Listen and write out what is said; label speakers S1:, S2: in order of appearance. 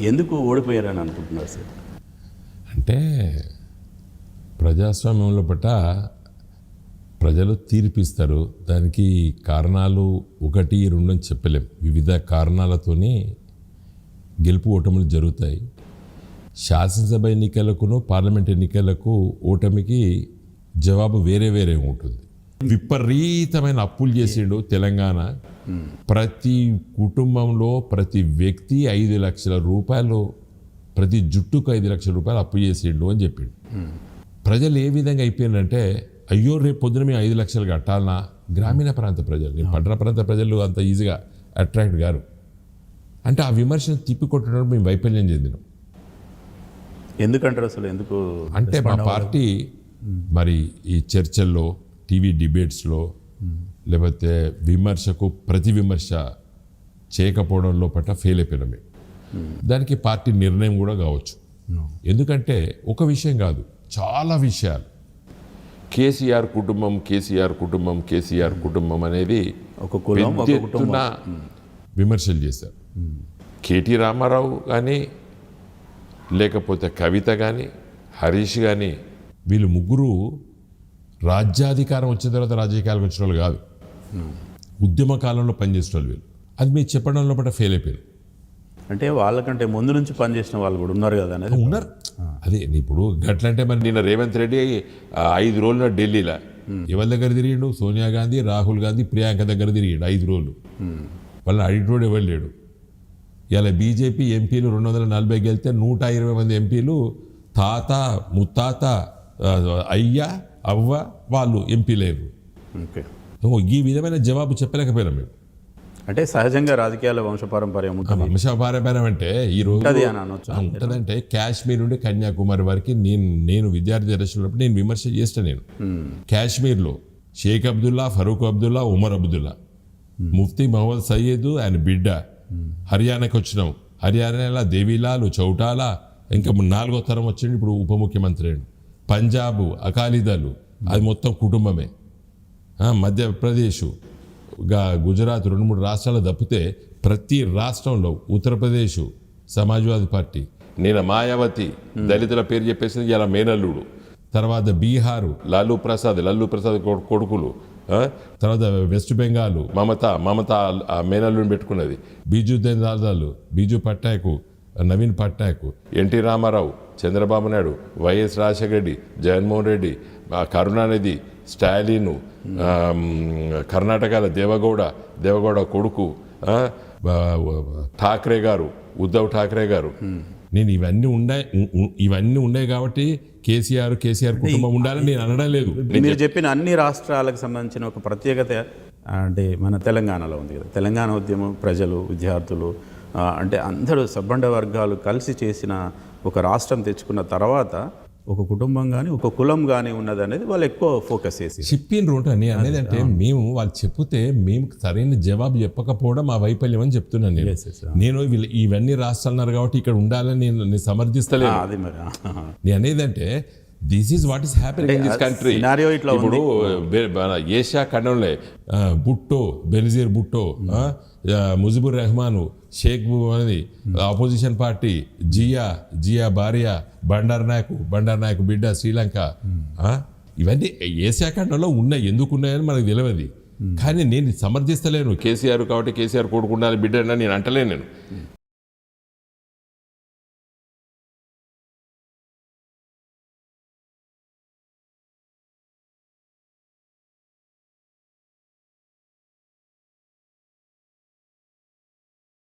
S1: ఎందుకు ఓడిపోయారని అనుకుంటున్నారు సార్?
S2: అంటే ప్రజాస్వామ్యంలో పట్ల ప్రజలు తీర్పిస్తారు. దానికి కారణాలు ఒకటి రెండు అని చెప్పలేం. వివిధ కారణాలతోని గెలుపు ఓటములు జరుగుతాయి. శాసనసభ ఎన్నికలకును పార్లమెంట్ ఎన్నికలకు ఓటమికి జవాబు వేరే వేరే ఉంటుంది. విపరీతమైన అప్పులు చేసిండు తెలంగాణ. ప్రతి కుటుంబంలో ప్రతి వ్యక్తి ఐదు లక్షల రూపాయలు ప్రతి జుట్టుకు ఐదు లక్షల రూపాయలు అప్పు చేసిండు అని చెప్పిండు. ప్రజలు ఏ విధంగా అయిపోయిందంటే అయ్యో రేపు పొద్దున మేము ఐదు లక్షలు కట్టాలనా? గ్రామీణ ప్రాంత ప్రజలు నేను పట్టణ ప్రాంత ప్రజలు అంత ఈజీగా అట్రాక్ట్ గారు అంటే ఆ విమర్శను తిప్పికొట్టడం మేము వైఫల్యం చెందినాం.
S1: ఎందుకంటారు అసలు? ఎందుకు
S2: అంటే మా పార్టీ మరి ఈ చర్చల్లో టీవీ డిబేట్స్లో లేకపోతే విమర్శకు ప్రతి విమర్శ చేయకపోవడంలో పట్ల ఫెయిల్ అయిపోయినాం మేము. దానికి పార్టీ నిర్ణయం కూడా కావచ్చు. ఎందుకంటే ఒక విషయం కాదు చాలా విషయాలు. కేసీఆర్ కుటుంబం కేసీఆర్ కుటుంబం కేసీఆర్ కుటుంబం అనేది
S1: ఒక కులం కుటుంబం.
S2: ఎత్తున విమర్శలు చేశారు. కేటీ రామారావు కానీ లేకపోతే కవిత కానీ హరీష్ కానీ వీళ్ళు ముగ్గురు రాజ్యాధికారం వచ్చిన తర్వాత రాజకీయాలకు వచ్చిన వాళ్ళు కాదు. ఉద్యమ కాలంలో పనిచేసిన వాళ్ళు. వీళ్ళు అది మీరు చెప్పడంలో పట్ల ఫెయిల్ అయిపోయారు.
S1: అంటే వాళ్ళకంటే ముందు నుంచి పనిచేసిన వాళ్ళు కూడా ఉన్నారు కదా అనేది
S2: ఉన్నారు. అదే ఇప్పుడు గట్లంటే మరి నిన్న రేవంత్ రెడ్డి ఐదు రోజులు ఢిల్లీలో. ఎవరి దగ్గర తిరిగిండు? సోనియా గాంధీ రాహుల్ గాంధీ ప్రియాంక దగ్గర తిరిగిండు ఐదు రోజులు. వాళ్ళని అడిగినోడు ఎవరు లేడు. ఇలా బీజేపీ ఎంపీలు రెండు వందల నలభై గెలితే నూట ఇరవై మంది ఎంపీలు తాత ముత్తాత అయ్య అవ్వ వాళ్ళు ఎంపీ లేరు.
S1: ఓకే.
S2: ఈ విధమైన జవాబు చెప్పలేకపోయినాం మేము.
S1: అంటే సహజంగా రాజకీయాల వంశపారంపర్యం ఉంటుంది.
S2: వంశపారపరం అంటే ఈ రోజు ఉంటదంటే కాశ్మీర్ నుండి కన్యాకుమారి వరకు నేను నేను విద్యార్థి దర్శనప్పుడు నేను విమర్శ చేస్తా నేను. కాశ్మీర్లో షేక్ అబ్దుల్లా ఫరూక్ అబ్దుల్లా ఉమర్ అబ్దుల్లా ముఫ్తీ మహమ్మద్ సయ్యద్ ఆయన బిడ్డ. హర్యానాకి వచ్చినాం. హర్యానాలో దేవిలాలు చౌటాలా ఇంకా నాలుగో తరం వచ్చిండు ఇప్పుడు ఉప ముఖ్యమంత్రి అయ్యిండు. పంజాబ్ అకాలీదలు అది మొత్తం కుటుంబమే. మధ్యప్రదేశ్. గా గుజరాత్ రెండు మూడు రాష్ట్రాలు తప్పితే ప్రతి రాష్ట్రంలో ఉత్తరప్రదేశ్ సమాజ్వాదీ పార్టీ. నేను మాయావతి దళితుల పేరు చెప్పేసి ఇలా మేనల్లుడు. తర్వాత బీహారు. లాలూ ప్రసాద్ లల్లు ప్రసాద్ కొడుకులు? తర్వాత వెస్ట్ బెంగాల్. మమత మమత మేనల్లుని పెట్టుకున్నది. బీజు దాదాలు బీజు పట్నాయక్ నవీన్ పట్నాయక్. ఎన్టీ రామారావు. చంద్రబాబు నాయుడు వైఎస్ రాజశేఖర రెడ్డి జగన్మోహన్ రెడ్డి కరుణానిధి స్టాలిన్ కర్ణాటకలో దేవగౌడ దేవగౌడ కొడుకు ఠాక్రే గారు ఉద్ధవ్ ఠాక్రే గారు. నేను ఇవన్నీ ఉన్నాయి ఇవన్నీ ఉన్నాయి కాబట్టి కేసీఆర్ కేసీఆర్ కుటుంబం ఉండాలని నేను అనడం లేదు.
S1: మీరు చెప్పిన అన్ని రాష్ట్రాలకు సంబంధించిన ఒక ప్రత్యేకత అంటే మన తెలంగాణలో ఉంది కదా. తెలంగాణ ఉద్యమం ప్రజలు విద్యార్థులు అంటే అందరూ సబ్బండ వర్గాలు కలిసి చేసిన ఒక రాష్ట్రం తెచ్చుకున్న తర్వాత ఒక కుటుంబం కానీ ఒక కులం కానీ ఉన్నది అనేది వాళ్ళు ఎక్కువ ఫోకస్ చేసి
S2: చెప్పిన రోట నేను అనేది అంటే మేము వాళ్ళు చెప్తే మేము సరైన జవాబు చెప్పకపోవడం మా వైఫల్యం అని చెప్తున్నాను నేను. నేను ఇవన్నీ రాష్ట్రాలు కాబట్టి ఇక్కడ ఉండాలని నేను
S1: ఆ, అది మరి.
S2: నేను అనేది అంటే this is what is happening in this country
S1: ఇట్లా
S2: ఇప్పుడు మన ఏషియా ఖండంలో ఆ, భుట్టో బెనజీర్ ఆ, ఆ, ముజిబుర్ రెహమాన్ షేక్ అనేది ఆపోజిషన్ పార్టీ జియా జియా భార్య బండార్ నాయక్ బండార్ నాయక్ బిడ్డ శ్రీలంక ఆ, ఇవన్నీ ఏషియా ఖండంలో ఉన్నాయి. ఎందుకు ఉన్నాయని మనకు తెలియదు. కానీ నేను సమర్థిస్తలేను. కేసీఆర్ కాబట్టి కేసీఆర్ కొడుకుండాలి బిడ్డ నేను అంటలేను నేను.